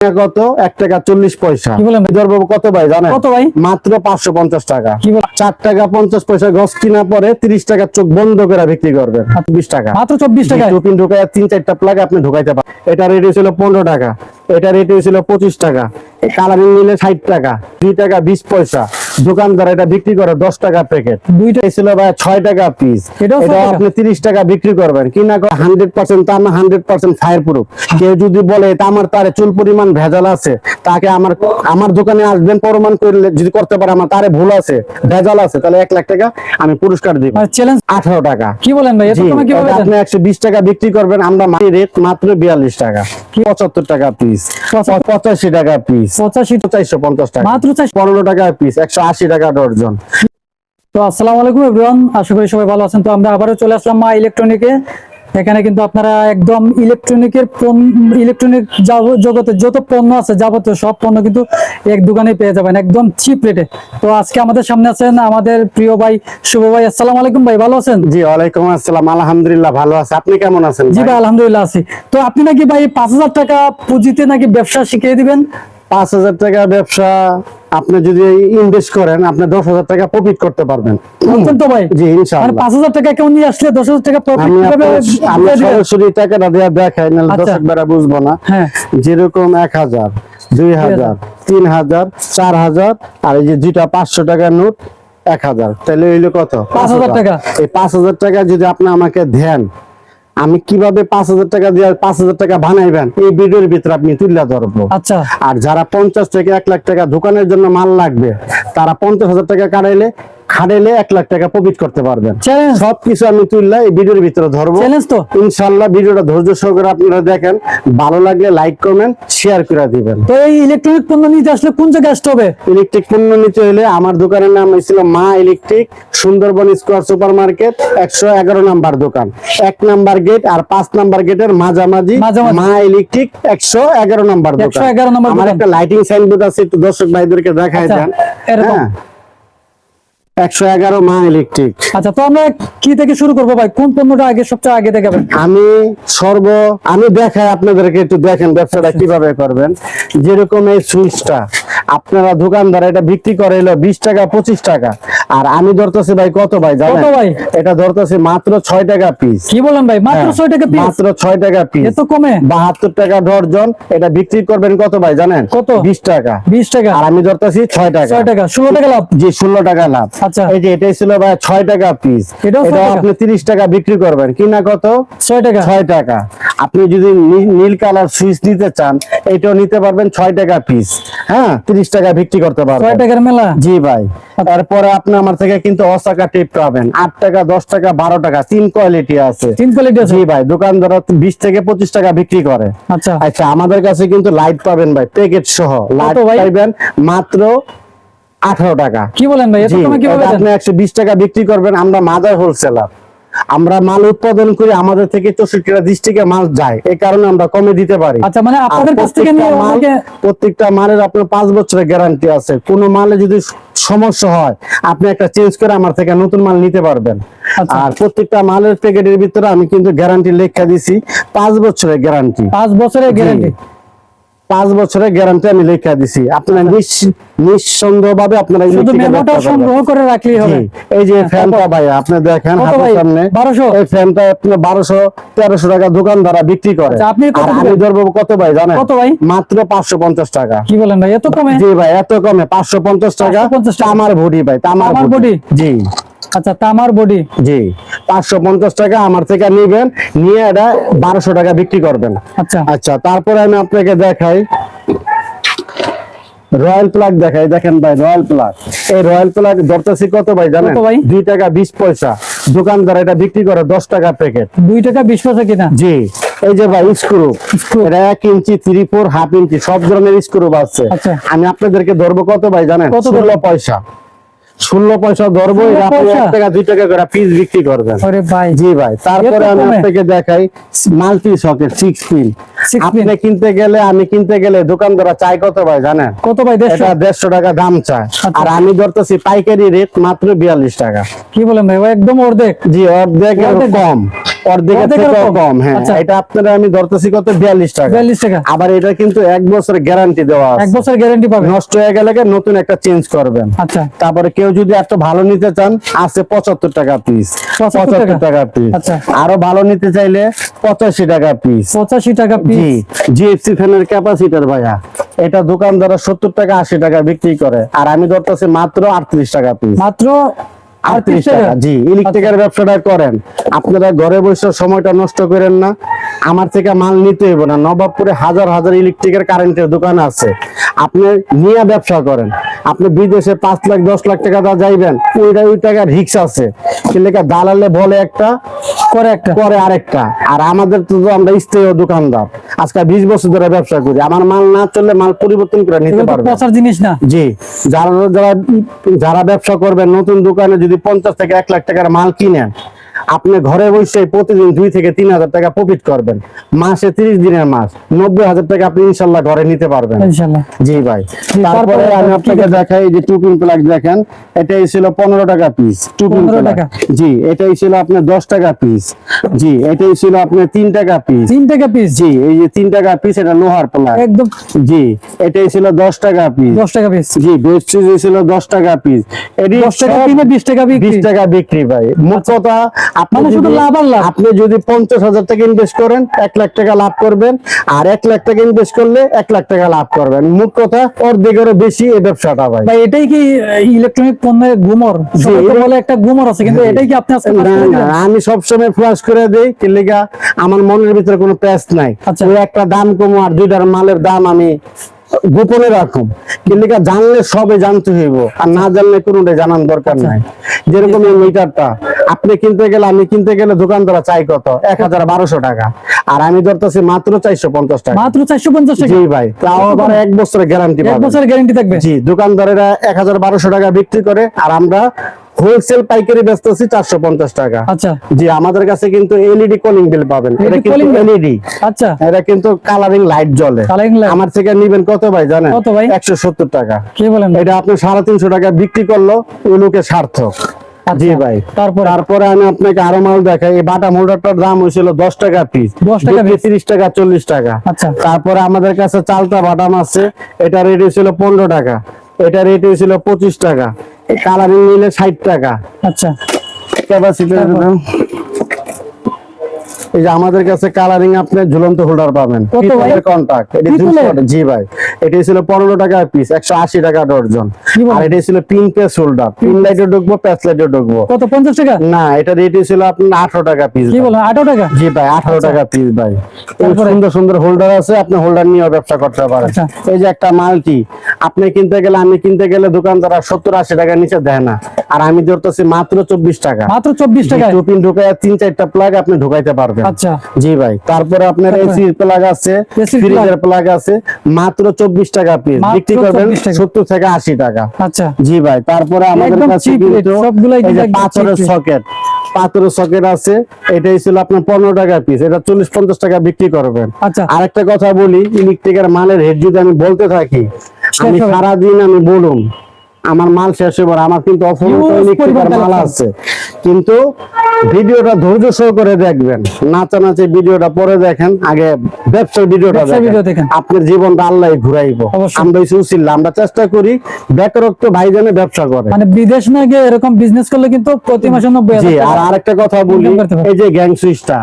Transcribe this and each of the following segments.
কত? এক টাকা চল্লিশ পয়সা। কি বলেন? ভাই? ধরবো কত ভাই জানেন? কত ভাই? মাত্র পাঁচশো পঞ্চাশ টাকা। কি বলেন? চার টাকা পঞ্চাশ পয়সা গছ কিনা পরে তিরিশ টাকা চোখ বন্ধ করে বিক্রি করবেন। চব্বিশ টাকা মাত্র চব্বিশ টাকা টুপিন ঢুকায় তিন চারটা প্লাগ আপনি ঢুকাইতে পারেন এটা রেডি ছিল পনেরো টাকা। এটা রেট হয়েছিল পঁচিশ টাকা। কালারিং নিলে ষাট টাকা দুই টাকা বিশ পয়সা। দোকানদার এটা বিক্রি করে দশ টাকা প্যাকেট দুইটা ছিল ভাই ছয় টাকা পিস এটা আপনি তিরিশ টাকা বিক্রি করবেন। কিনা হান্ড্রেড পার্সেন্ট না হান্ড্রেড পার্সেন্ট ফায়ার প্রুফ কেউ যদি বলে এটা আমার তারে চুল পরিমাণ ভেজাল আছে তাকে আমার আমার দোকানে আসবেন প্রমাণ করলে যদি করতে পারে আমার তারে ভুল আছে ভেজাল আছে তাহলে এক লাখ টাকা আমি পুরস্কার দিব। চ্যালেঞ্জ আঠারো টাকা। কি বলেন ভাই? আপনি একশো বিশ টাকা বিক্রি করবেন আমরা রেট মাত্র বিয়াল্লিশ টাকা। পঁচাত্তর টাকা পিস পঁচাশি টাকা পিস পঁচাশি চারশো পঞ্চাশ টাকা। মাত্র পনেরো টাকা পিস একশো আশি টাকা ডর্জন। তো আসসালামু আলাইকুম এভরিওয়ান আশা করি সবাই ভালো আছেন। তো আমরা আবারও চলে আসলাম মা ইলেকট্রনিকে। এখানে কিন্তু আপনারা একদম ইলেকট্রনিকের ইলেকট্রনিক জগতে যত পণ্য আছে যাবতীয় সব পণ্য কিন্তু এক দোকানে পেয়ে যাবেন একদম চিপ রেটে তো আজকে আমাদের সামনে আছেন আমাদের প্রিয় ভাই শুভ ভাই আসসালামু আলাইকুম ভাই ভালো আছেন? জি ওয়ালাইকুম আসসালাম আলহামদুলিল্লাহ ভালো আছে। আপনি কেমন আছেন জি ভাই? আলহামদুলিল্লাহ আছি। তো আপনি নাকি ভাই পাঁচ হাজার টাকা পুঁজিতে নাকি ব্যবসা শিখিয়ে দিবেন? পাঁচ হাজার টাকা ব্যবসা আপনি যদি ইনভেস্ট করেন আপনি দশ হাজার টাকা প্রফিট করতে পারবেন। তো ভাই? জি ইনশাআল্লাহ। পাঁচ হাজার টাকা কেউ নিয়ে আসলে দশ হাজার টাকা প্রফিট আমি কীভাবে আপনার- আমি দিয়ে দিবেন? সরাসরি টাকাটা দেওয়া দেখাই নাহলে আচ্ছা। দর্শক বেড়া বুঝব না। হ্যাঁ। যেরকম এক হাজার দুই হাজার। তিন হাজার চার হাজার আর এই যে যেটা পাঁচশো টাকার নোট এক হাজার। তাহলে হইল কত? পাঁচ হাজার টাকা। এই পাঁচ হাজার টাকা যদি আপনি আমাকে দেন আমি কীভাবে পাঁচ হাজার টাকা দিয়ে পাঁচ হাজার টাকা বানাইবেন? এই ভিডিওর ভিতরে আপনি তুলে ধরবো। আচ্ছা। আর যারা পঞ্চাশ থেকে এক লাখ টাকা দোকানের জন্য মাল লাগবে তারা পঞ্চাশ হাজার টাকা কাটাইলে খাটাইলে এক লাখ টাকা প্রফিট করতে পারবেন। সবকিছু আমি তুললে এই ভিডিওর ভিতরে ধরবো। চ্যালেঞ্জ তো? ইনশাল্লাহ ভিডিওটা ধৈর্য সহকারে আপনারা দেখেন। ভালো লাগলে লাইক কমেন্ট শেয়ার করে দিবেন। তো এই ইলেকট্রনিক পণ্য নিতে আসলে কোন জায়গায় আসতে হবে? ইলেকট্রিক পণ্য নিতে হলে আমার দোকানের নাম ছিল মা electric Sundarban square super market একশো এগারো নাম্বার দোকান। এক নাম্বার গেট আর পাঁচ নাম্বার গেটের মাঝামাঝি মাঝামাঝি। মা ইলেকট্রিক একশো এগারো নাম্বার দোকান। 111 নাম্বার আমার। একটা লাইটিং সাইনবোর্ড আছে একটু দর্শক ভাইদেরকে দেখাই আচ্ছা, দেন। হ্যাঁ। একশো এগারো মা ইলেকট্রিক আচ্ছা তো আমরা কি থেকে শুরু করব ভাই? কোন পণ্যটা আগে সবচেয়ে আগে দেখাবেন আমি সর্ব আমি দেখাই আপনাদেরকে একটু দেখেন ব্যবসাটা কীভাবে করবেন। যেরকম এই সুইচটা আপনারা দোকানদার এটা বিক্রি করে এলো বিশ টাকা পঁচিশ টাকা। আর আমি ধরতেছি ভাই কত ভাই জানেন? ভাই? এটা ধরতেছি মাত্র ছয় টাকা পিস কি বলেন ভাই মাত্র ছয় টাকা পিস মাত্র ছয় টাকা পিস এত কমে? বাহাত্তর টাকা ডর্জন। এটা বিক্রি করবেন কত ভাই জানেন? কত? বিশ টাকা। বিশ টাকা। আর আমি ধরতেছি ছয় টাকা। ছয় টাকা ষোলো টাকা লাভ? জি ষোলো টাকা লাভ। আচ্ছা। এই যে এটাই ছিল ভাই ছয় টাকা পিস এটাও এটা আপনি তিরিশ টাকা বিক্রি করবেন। কিনা কত? ছয় টাকা। ছয় টাকা। আপনি যদি নী- নীল কালার সুইচ নিতে চান এটাও নিতে পারবেন ছয় টাকা পিস হ্যাঁ? তিরিশ টাকা বিক্রি করতে পারবেন টাকার মেলা? জি ভাই। তারপরে আপনি আমার থেকে কিন্তু অসাকা টেপ পাবেন। আট টাকা দশ টাকা বারো টাকা তিন কোয়ালিটি আছে। তিন কোয়ালিটি আছে? জি ভাই দোকানদার বিশ থেকে পঁচিশ টাকা বিক্রি করে। আচ্ছা। আচ্ছা আমাদের কাছে কিন্তু লাইট পাবেন ভাই প্যাকেট সহ। লাইট পাইবেন মাত্র আঠারো টাকা। কি বলেন ভাই? আপনি একশো বিশ টাকা বিক্রি করবেন আমরা মাদার হোলসেলার আমরা মাল উৎপাদন করি আমাদের থেকে চৌষট্টিটা ডিস্ট্রিক্টে মাল যায়। এই কারণে আমরা কমে দিতে পারি। আচ্ছা মানে আপনাদের কাছ থেকে প্রত্যেকটা মালের আপনার পাঁচ বছরের গ্যারান্টি আছে। কোনো মালে যদি সমস্যা হয় আপনি একটা চেঞ্জ করে আমার থেকে নতুন মাল নিতে পারবেন। আচ্ছা। আর প্রত্যেকটা মালের প্যাকেটের ভিতরে আমি কিন্তু গ্যারান্টি লেখা দিছি পাঁচ বছরের গ্যারান্টি। পাঁচ বছরের গ্যারান্টি? পাঁচ বছরের গ্যারান্টি আমি লেখা দিছি। আপনারা নিঃস- নিঃসন্দেহ ভাবে আপনারা। সংগ্রহ করে রাখলেই হবে। এই যে ফ্যানটা ভাই আপনি দেখেন হাতের সামনে। 1200? এই ফ্যানটা আপনি বারোশো তেরোশো টাকা দোকানদারা বিক্রি করে। আচ্ছা, আপনি আমি ধরবো কত ভাই জানেন? কত ভাই? মাত্র পাঁচশো পঞ্চাশ টাকা। কি বলেন ভাই এত কমে? জি ভাই এত কমে পাঁচশো পঞ্চাশ টাকা। 550 টাকা। তামার বডি ভাই তামার বডি জি। আচ্ছা তামার বডি? জি। পাঁচশো পঞ্চাশ টাকা আমার থেকে নিবেন নিয়ে এটা বারোশো টাকা বিক্রি করবেন। আচ্ছা। আচ্ছা তারপরে আমি আপনাকে দেখাই। রয়্যাল প্লাগ দেখাই। দেখেন ভাই রয়্যাল প্লাগ। এই রয়্যাল প্লাগ ধরতেছি কত ভাই জানেন? ভাই? দুই টাকা বিশ পয়সা। দোকানদার এটা বিক্রি করে দশ টাকা প্যাকেট। দুই টাকা বিশ পয়সা কিনা? জি। এই যে ভাই স্ক্রু। এটা এক inch three four half inch সব ধরনের স্ক্রু আছে। আচ্ছা। আমি আপনাদেরকে ধরবো কত ভাই জানেন? কত ষোলো পয়সা। ষোলো পয়সা ধরবো 16 এটা আপনি পয়সা? এক টাকা দুই টাকা করে পিস বিক্রি করবেন। জি ভাই তারপরে আমি আপনাকে দেখাই মাল্টি সকেট সিক্স পিন আপনি কিনতে গেলে আমি কিনতে গেলে দোকানদারা চাই কত ভাই জানেন? কত ভাই দেড়শো? এটা দেড়শো টাকা দাম চায়। আর আমি ধরতেছি পাইকারি রেট মাত্র বিয়াল্লিশ টাকা। কি বলেন ভাই একদম অর্ধেক। জি অর্ধেক? কম। অর্ধেকের থেকেও কম। হ্যাঁ। আচ্ছা। এটা আপনারা আমি ধরতেছি কত? বিয়াল্লিশ টাকা। বিয়াল্লিশ টাকা। আবার এটা কিন্তু এক বছরের গ্যারান্টি দেওয়া এক বছর গ্যারেন্টি পাবে নষ্ট হয়ে গেলে নতুন একটা চেঞ্জ করবেন। আচ্ছা। তারপরে কেউ যদি এত ভালো নিতে চান আছে পঁচাত্তর টাকা পিস 75 টাকা? পিস আচ্ছা। আরও ভালো নিতে চাইলে পঁচাশি টাকা পিস পঁচাশি টাকা পিস জিএফসি ফ্যানের ক্যাপাসিটার ভাইয়া। এটা দোকানদার সত্তর টাকা আশি টাকা বিক্রি করে। আর আমি ধরতেছি মাত্র আটত্রিশ টাকা পিস মাত্র আটত্রিশ টাকা। জি ইলেকট্রিকের ব্যবসাটা করেন। আপনারা ঘরে বসে সময়টা নষ্ট করেন না। আমার থেকে মাল নিতে হইব না। নবাবপুরে হাজার হাজার ইলেকট্রিকের কারেন্টের দোকান আছে। আপনি নিয়ে ব্যবসা করেন। আপনি বিদেশে পাঁচ লাখ দশ লাখ টাকা দা যাইবেন ওইটা ওই টাকা রিক্স আছে। দালালে বলে একটা করে একটা। করে আরেকটা। আর আমাদের তো আমরা স্থায়ী দোকানদার। আজকে বিশ বছর ধরে ব্যবসা করি। আমার মাল না চললে মাল পরিবর্তন করে নিতে পারবে পচার জিনিস না। জি। যারা যারা যারা ব্যবসা করবেন নতুন দোকানে যদি পঞ্চাশ থেকে এক লাখ টাকার মাল কিনেন আপনি ঘরে বসে প্রতিদিন দুই থেকে তিন হাজার টাকা প্রফিট করবেন। মাসে তিরিশ দিনের মাস নব্বই হাজার টাকা আপনি ইনশাল্লাহ ঘরে নিতে পারবেন। জি ভাই। তারপরে আমি আপনাকে দেখাই যে টু পিন প্লাগ দেখেন এটাই ছিল পনেরো টাকা পিস টু পিন টাকা। জি এটাই ছিল আপনার দশ টাকা পিস জি এটাই ছিল আপনার তিন টাকা পিস তিন টাকা পিস জি এই যে তিন টাকা পিস এটা লোহার প্লাগ একদম। জি এটাই ছিল দশ টাকা পিস দশ টাকা পিস জি বেস্ট চিজ ছিল দশ টাকা পিস এটি দশ টাকা বিশ টাকা বিশ টাকা বিক্রি ভাই। মোট কথা আপনি শুধু যদি- লাভ আর লাভ। আপনি যদি পঞ্চাশ হাজার টাকা ইনভেস্ট করেন এক লাখ টাকা লাভ করবেন আর এক লাখ টাকা ইনভেস্ট করলে এক লাখ টাকা লাভ করবেন মোট কথা অর্ধেকেরও বেশি এই ব্যবসাটা ভাই এটাই কি ইলেকট্রনিক পণ্যের গুমর বলে একটা গুমর আছে কিন্তু এটাই কি আপনি? আমি সবসময় ফ্লাশ করে দিই কিলিগা আমার মনের ভিতরে কোনো প্যাচ নাই আচ্ছা। একটা দাম কমো আর দুইটার মালের দাম আমি গোপনে রাখুন। কিন্তু জানলে সবে জানতে হইব। আর না জানলে কোনোটাই জানান দরকার আচ্ছা। নাই। যেরকম এই মিটারটা আপনি কিনতে গেলে আমি কিনতে গেলে দোকানদারা চাই কত? এক হাজার বারোশো টাকা। আর আমি ধরতেছি মাত্র চারশো পঞ্চাশ টাকা। মাত্র চারশো পঞ্চাশ টাকা? জি ভাই তাও আবার এক বছরের গ্যারান্টি এক বছরের গ্যারেন্টি থাকবে? জি দোকানদারেরা এক হাজার বারোশো টাকা বিক্রি করে আর আমরা হোলসেল পাইকারি চারশো পঞ্চাশ টাকা। আচ্ছা। জি আমাদের কাছে কিন্তু এলইডি কলিং বিল পাবেন। এটা কিন্তু এলইডি আচ্ছা। এটা কিন্তু কালারিং লাইট জ্বলে। আমার থেকে নিবেন কত ভাই জানেন? কত ভাই? একশো সত্তর টাকা। কি বলেন? এটা আপনি সাড়ে তিনশো টাকা বিক্রি করল ওই লোকে সার্থক জি আচ্ছা, ভাই। তারপরে? আমি আপনাকে আরও মাল দেখাই। এই বাটা মোল্ডারটার দাম হয়েছিল দশ টাকা পিস 10 টাকা? তিরিশ টাকা চল্লিশ টাকা। আচ্ছা। তারপরে আমাদের কাছে চালটা বাটাম আছে। এটা রেট হয়েছিল পনেরো টাকা। এটা রেট হয়েছিল পঁচিশ টাকা। কালারিং নিলে ষাট টাকা। আচ্ছা। ক্যাপাসিটি এই যে আমাদের কাছে কালারিং আপনি ঝুলন্ত হোল্ডার পাবেন। কন্টাক্ট এটা পিতলের? 200 জি ভাই। এটা ছিল পনেরো টাকা পিস একশো আশি টাকা ডর্জন। আর এটা ছিল পিন পেস হোল্ডার পিন লাইটে ঢুকবো প্যাচ লাইটে ঢুকবো। কত পঞ্চাশ টাকা? না এটা রেট ছিল আপনার আঠারো টাকা পিস কি বলেন আঠারো টাকা? জি ভাই আঠারো টাকা পিস ভাই। সুন্দর সুন্দর হোল্ডার আছে আপনি হোল্ডার নিয়েও ব্যবসা করতে পারেন। আচ্ছা। এই যে একটা মাল্টি আপনি কিনতে গেলে আমি কিনতে গেলে দোকানদার সত্তর আশি টাকার নিচে দেয় না। আর আমি ধরতেছি মাত্র চব্বিশ টাকা। মাত্র চব্বিশ টাকায়? টুপিন ঢুকায় তিন চারটা প্লাগ আপনি ঢুকাইতে পারবেন। আচ্ছা। জি ভাই তারপরে আপনার এসি প্লাগ আছে ফ্রিজের প্লাগ আছে মাত্র চব্বিশ টাকা পিস বিক্রি করবেন 24 টাকা। সত্তর থেকে আশি টাকা। আচ্ছা। জি ভাই তারপরে আমাদের কাছে কিন্তু সবগুলাই পাথরের সকেট পাথরের সকেট আছে এটাই ছিল আপনার পনেরো টাকা পিস এটা চল্লিশ পঞ্চাশ টাকা বিক্রি করবেন। আচ্ছা। আরেকটা কথা বলি ইলেকট্রিকের মালের রেট যদি আমি বলতে থাকি আমি। সারাদিন আমি বলুন আমার মাল শেষ হবে আমার কিন্তু মাল আছে। কিন্তু ভিডিওটা ধৈর্য সহকারে দেখবেন নাচানাচি ভিডিওটা পরে দেখেন আগে ব্যবসার ভিডিওটা দেখেন। আপনার জীবনটা আল্লাহ ঘুরাইবো। আমরা সুশীল আমরা চেষ্টা করি বেকারত্ব ভাইজানে ব্যবসা করে। মানে বিদেশ না গিয়ে এরকম বিজনেস করলে কিন্তু প্রতি মাসে নব্বই আর আরেকটা কথা বলি। এই যে গ্যাং সুইচটা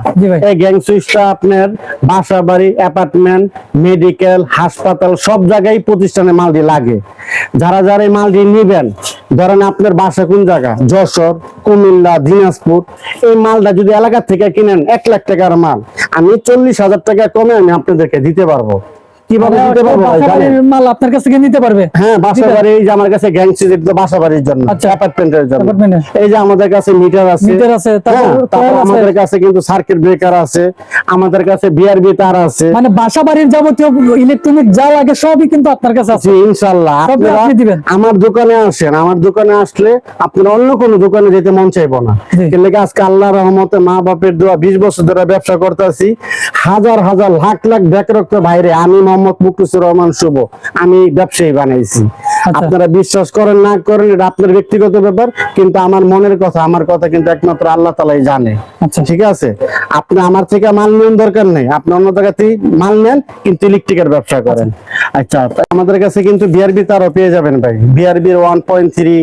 এই গ্যাং সুইচটা আপনার বাসা বাড়ি অ্যাপার্টমেন্ট মেডিকেল হাসপাতাল সব জায়গায় প্রতিষ্ঠানে মাল দিয়ে লাগে। যারা যারা এই মালটি নিবেন। ধরেন আপনার বাসা কোন জায়গা? যশোর, কুমিল্লা, দিনাজপুর। এই মালটা যদি এলাকা থেকে কিনেন, এক লাখ টাকার মাল। আমি চল্লিশ হাজার টাকা কমে আমি আপনাদেরকে দিতে পারব। কীভাবে দিতে পারব ভাই? বাসা জানেন? বাড়ির মাল আপনার কাছ থেকে নিতে পারবে। হ্যাঁ বাসা বাড়ি এই যে আমার কাছে গ্যাং সুইচ এটা বাসা বাড়ির জন্য আচ্ছা। অ্যাপার্টমেন্টের জন্য। এই যে আমাদের কাছে মিটার আছে। মিটার আছে, তারপর হ্যাঁ, তারপর coil আছে। আমাদের কাছে কিন্তু সার্কিট ব্রেকার আছে। আমাদের কাছে বিআরবি তার আছে। মানে বাসা বাড়ির যাবতীয় ইলেকট্রনিক যা লাগে সবই কিন্তু আপনার কাছে আছে। জি আপনারা আমার দোকানে আসেন। আমার দোকানে আসলে আপনারা অন্য কোনো দোকানে যেতে মন চাইব না। কিন্তু আজকে আল্লাহ রহমতে মা বাপের দোয়া বিশ বছর ধরে ব্যবসা করতেছি। হাজার হাজার লাখ লাখ বেকারত্ব বাইরে আমি মোহাম্মদ মুকুসুর রহমান শুভ। আমি ব্যবসায়ী বানাইছি। আপনারা বিশ্বাস করেন না করেন এটা আপনার ব্যক্তিগত ব্যাপার কিন্তু আমার মনের কথা আমার কথা কিন্তু একমাত্র আল্লাহ তালাই জানে। আচ্ছা। ঠিক আছে? আপনি আমার থেকে মাল নেন দরকার নেই। আপনি অন্য জায়গাতেই মাল নেন কিন্তু ইলেকট্রিকের ব্যবসা করেন। আচ্ছা। আমাদের কাছে কিন্তু বিআরবি তারও পেয়ে যাবেন ভাই। BRB one point three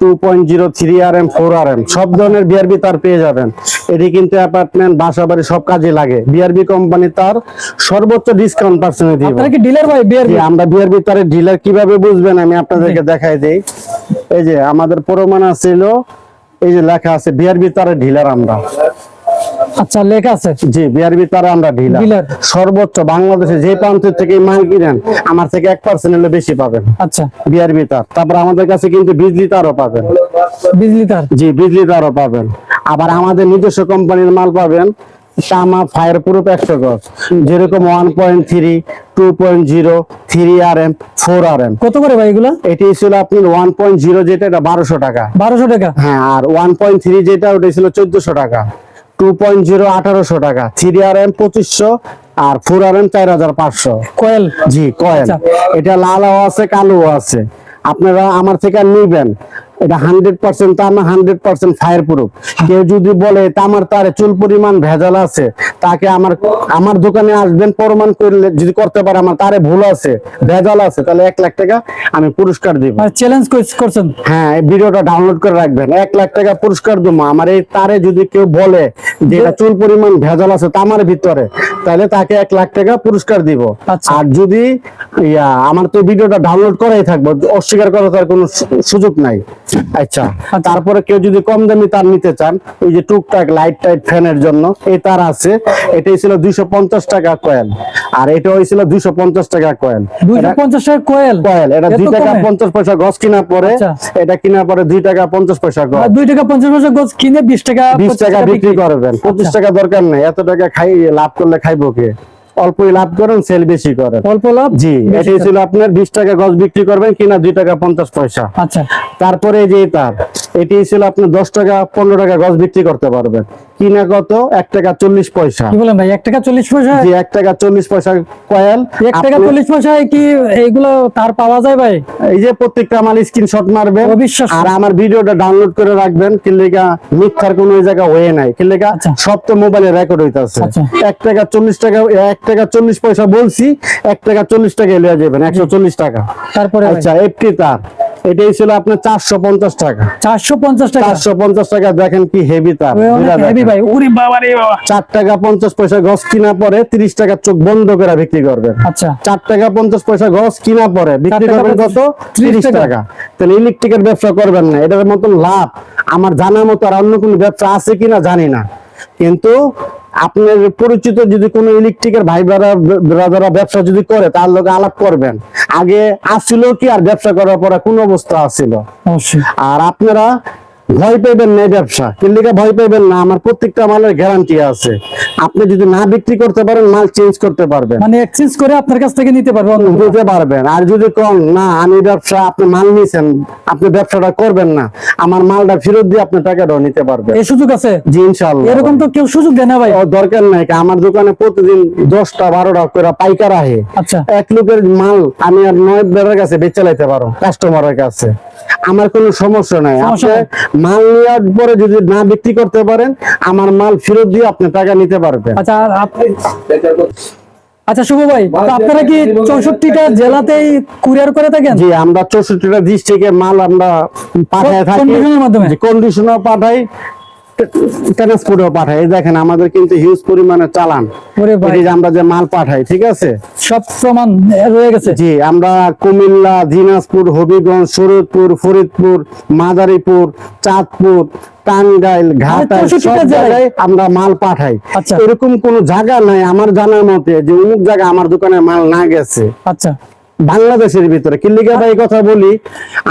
two point zero three R M four R M সব ধরনের বিআরবি তার পেয়ে যাবেন। এটি কিন্তু অ্যাপার্টমেন্ট বাসা বাড়ি সব কাজে লাগে। বিআরবি কোম্পানি তার সর্বোচ্চ ডিসকাউন্ট পার্সেন্টে দিয়ে আপনারা ডিলার ভাই আমরা ডিলার কীভাবে বুঝবেন আমি আপনাদেরকে দেখাই দেই। এই যে আমাদের প্রমাণ ছিল এই যে লেখা আছে বিয়ার তার ডিলার আমরা। আচ্ছা লেখা আছে? জি আমরা ডিলার সর্বোচ্চ বাংলাদেশে যে প্রান্ত থেকে মাল কিনেন আমার থেকে এক পার্সেন্ট হলে বেশি পাবেন। আচ্ছা। বিয়ার ভিতর তারপর আমাদের কাছে কিন্তু বিজলি তারও পাবেন। বিজলি তার জি বিজলি তারও পাবেন। আবার আমাদের নিজস্ব কোম্পানির মাল পাবেন তামা ফায়ার প্রুফ একশো গজ। যেরকম one point three two point zero three R M four R M কত করে ভাই এগুলা? এটি ছিল আপনার ওয়ান পয়েন্ট জিরো যেটা এটা বারোশো টাকা। বারোশো টাকা? হ্যাঁ আর ওয়ান পয়েন্ট থ্রি যেটা ওটা ছিল চোদ্দশো টাকা। টু পয়েন্ট জিরো আঠারোশো টাকা থ্রি আর এম পঁচিশশো আর ফোর আর এম চার হাজার পাঁচশো। কয়েল? জি কয়েল। আচ্ছা। এটা লালও আছে কালোও আছে। আপনারা আমার থেকে নিবেন। এটা হান্ড্রেড পার্সেন্ট তামা হান্ড্রেড পার্সেন্ট ফায়ার প্রুফ কেউ যদি বলে তামার তারে চুল পরিমাণ ভেজাল আছে তাকে আমার আমার দোকানে আসবেন প্রমাণ করলে যদি করতে পারে আমার তারে ভুল আছে ভেজাল আছে তাহলে এক লাখ টাকা আমি পুরস্কার দিব। চ্যালেঞ্জ করছেন? হ্যাঁ এই ভিডিওটা ডাউনলোড করে রাখবেন। এক লাখ টাকা পুরস্কার দেবো। আমার এই তারে যদি কেউ বলে যে এটা চুল পরিমাণ ভেজাল আছে তামার ভিতরে তাহলে তাকে এক লাখ টাকা পুরস্কার দিব। আচ্ছা। আর যদি ইয়া আমার তো ভিডিওটা ডাউনলোড করাই থাকব অস্বীকার করার তার কোনো সুযোগ নাই। আচ্ছা। তারপরে কেউ যদি কম দামি তার নিতে চান এই যে টুকটাক লাইট টাইট ফ্যানের জন্য এই তার আছে এটাই ছিল দুইশো পঞ্চাশ টাকা কয়েল আর এটা হয়েছিল দুইশো পঞ্চাশ টাকা কয়েল পঞ্চাশ টাকা কয়েল কয়েল এটা দুই টাকা পঞ্চাশ পয়সা গজ কিনা পরে আচ্ছা। এটা কিনা পরে দুই টাকা পঞ্চাশ পয়সা আর দুই টাকা পঞ্চাশ পয়সা গজ কিনে বিশ টাকা বিশ টাকা বিক্রি। করবেন। পঁচিশ আচ্ছা। টাকা দরকার নেই এত টাকা খাই লাভ করলে খাইবো কে? অল্পই লাভ করেন সেল বেশি করেন। অল্প লাভ? জি এটাই ছিল আপনার বিশ টাকা গজ বিক্রি করবেন কিনা দুই টাকা পঞ্চাশ পয়সা। আচ্ছা। তারপরে যে তার এটি ছিল আপনি দশ টাকা পনেরো টাকা গজ বিক্রি করতে পারবেন। কিনা কত? এক টাকা চল্লিশ পয়সা। বলেন ভাই এক টাকা চল্লিশ পয়সা? এক টাকা চল্লিশ পয়সা কয়েল। এক টাকা চল্লিশ পয়সায় কি এইগুলো তার পাওয়া যায় ভাই? এই যে প্রত্যেকটা আমার স্ক্রিনশট মারবেন। অবিশ্বাস্য। আর আমার ভিডিওটা ডাউনলোড করে রাখবেন। কিল্লিকা মিথ্যার কোনো জায়গা হয়ে নাই। কিল্লিকা আচ্ছা। সব তো মোবাইলে রেকর্ড হইতাছে। আচ্ছা। এক টাকা চল্লিশ টাকা এক টাকা চল্লিশ পয়সা বলছি এক টাকা চল্লিশ টাকা লিয়ে যাবেন একশো চল্লিশ টাকা। তারপরে আচ্ছা এফটি তার। এটাই ছিল আপনার চারশো পঞ্চাশ টাকা। চারশো পঞ্চাশ টাকা? চারশো পঞ্চাশ টাকা দেখেন কি হেভি তার। ভাই বাবা। রে চার টাকা পঞ্চাশ পয়সা গছ কিনা পরে তিরিশ টাকা চোখ বন্ধ করে বিক্রি করবেন। আচ্ছা। চার টাকা পঞ্চাশ পয়সা গছ কিনা পরে বিক্রি করবেন কত? তিরিশ 30 টাকা। টাকা। তাহলে ইলেকট্রিকের ব্যবসা করবেন না এটার মতন লাভ। আমার জানার মতো আর অন্য কোনো ব্যবসা আছে কিনা জানি না। কিন্তু আপনার পরিচিত যদি কোনো ইলেকট্রিকের ভাই ব্রাদারা ব্যবসা যদি করে তার লোক আলাপ করবেন। আগে আসছিল কি আর ব্যবসা করার পরে কোন অবস্থা আসছিল আর আপনারা ভয় পাইবেন না ব্যবসা। কিল্লিকা ভয় পাইবেন না আমার প্রত্যেকটা মালের গ্যারান্টি আছে। আপনি যদি না বিক্রি করতে পারেন মাল চেঞ্জ করতে পারবেন। মানে এক্সচেঞ্জ করে আপনার কাছ থেকে নিতে পারব অন্য- দিতে পারবেন। আর যদি কোন না আমি ব্যবসা আপনি মাল নিয়েছেন আপনি ব্যবসাটা করবেন না আমার মালটা ফেরত দিয়ে আপনি টাকাটাও নিতে পারবেন। এই সুযোগ আছে? জি ইনশাল্লাহ এরকম তো কেউ সুযোগ দেয় না ভাই। ও দরকার নাই। আমার দোকানে প্রতিদিন দশটা বারোটা করে পাইকার আহে। আচ্ছা। এক লোকের মাল আমি আর নয় বেড়ার কাছে বেচে লাইতে পারো কাস্টমারের কাছে। আমার কোনো সমস্যা নাই। আপনি মাল নেওয়ার পরে যদি না বিক্রি করতে পারেন আমার মাল ফেরত দিয়ে আপনি টাকা নিতে পারবেন। আচ্ছা আর আপনি আচ্ছা শুভ ভাই আপনারা কি চৌষট্টিটা জেলাতেই কুরিয়ার করে থাকেন? জি আমরা চৌষট্টিটা ডিস্ট্রিক্টের মাল আমরা পাঠায় থাকি। কন্ডিশনের মাধ্যমে? কন্ডিশনার পাঠাই। ট্রান্সপোর্টও দেখেন আমাদের কিন্তু হিউজ পরিমাণে চালান। আমরা যে মাল পাঠাই ঠিক আছে? সব প্রমাণ রয়ে গেছে। জি আমরা কুমিল্লা দিনাজপুর হবিগঞ্জ ফরিদপুর মাদারীপুর চাঁদপুর টাঙ্গাইল ঘাটাইল সব জায়গায় আমরা মাল পাঠাই। আচ্ছা। এরকম কোন জায়গা নাই আমার জানার মতে যে অমুক জায়গা আমার দোকানে মাল না গেছে। আচ্ছা। বাংলাদেশের ভিতরে। কিল্লিকা ভাই কথা বলি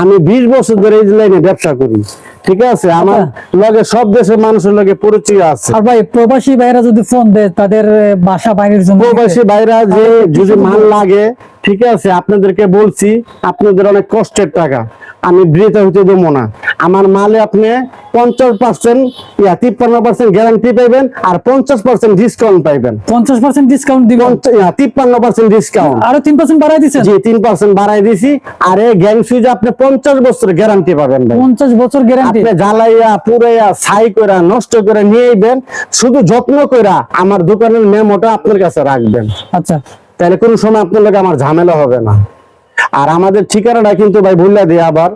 আমি বিশ বছর ধরে এই লাইনে ব্যবসা করি। ঠিক আছে? আমার লগে সব দেশের মানুষের লগে পরিচয় আছে। আর ভাই প্রবাসী ভাইরা যদি ফোন দেয় তাদের বাসা বাইরের জন্য প্রবাসী ভাইরা যে যদি মাল লাগে ঠিক আছে আপনাদেরকে বলছি আপনাদের অনেক কষ্টের টাকা। আমি বৃথা হইতে দেবো না। আমার মালে আপনি পঞ্চাশ পার্সেন্ট ইয়া তিপ্পান্ন পার্সেন্ট গ্যারান্টি পাইবেন আর পঞ্চাশ পার্সেন্ট ডিসকাউন্ট পাইবেন। পঞ্চাশ পার্সেন্ট ডিসকাউন্ট দিবেন তিপ্পান্ন পার্সেন্ট ডিসকাউন্ট আরও তিন পার্সেন্ট বাড়াই দিচ্ছেন জি তিন পার্সেন্ট বাড়াই দিছি। আর এই গ্যাং সুইচ আপনি পঞ্চাশ বছর গ্যারান্টি পাবেন পঞ্চাশ বছর গ্যারান্টি আপনি জ্বালাইয়া পুরাইয়া ছাই কইরা নষ্ট করে নিয়েইবেন শুধু যত্ন কইরা আমার দোকানের মেমোটা আপনার কাছে রাখবেন। আচ্ছা। তাহলে কোনো সময় আপনার লোক আমার ঝামেলা হবে না? আর আমাদের ঠিকানাটা কিন্তু ভাই ভুললা দিয়ে আবার।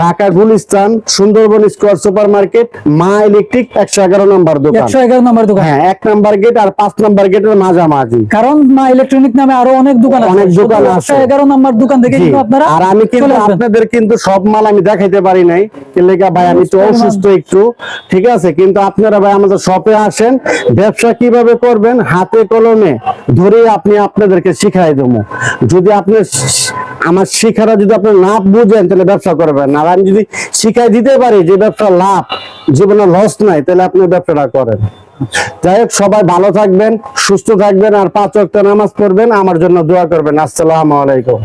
Dhaka Gulistan Sundarban square super market মা ইলেকট্রিক একশো এগারো নম্বর দোকান। একশো এগারো নম্বর দোকান। হ্যাঁ এক নম্বর গেট আর পাঁচ নাম্বার গেটের মাঝামাঝি। কারণ মা ইলেকট্রনিক নামে আরও অনেক দোকান অনেক দোকান আছে। এগারো নম্বর দোকান থেকে কিন্তু আপনারা আর আমি কিন্তু আপনাদের কিন্তু সব মাল আমি দেখাইতে পারি নাই। কেলেকা ভাই আমি তো অসুস্থ একটু। ঠিক আছে? কিন্তু আপনারা ভাই আমাদের শপে আসেন। ব্যবসা কীভাবে করবেন? হাতে কলমে ধরে আপনি আপনাদেরকে শিখাই দেবো। যদি আপনি আমার শিখারা যদি আপনি না বুঝেন, তাহলে ব্যবসা করবেন আর আমি যদি শিখাই দিতে পারি যে ব্যবসা লাভ, জীবনে লস নাই, তাহলে আপনি ব্যবসাটা করেন। যাই হোক, সবাই ভালো থাকবেন, সুস্থ থাকবেন, আর পাঁচ ওয়াক্ত নামাজ পড়বেন। আমার জন্য দোয়া করবেন। আসসালামু আলাইকুম।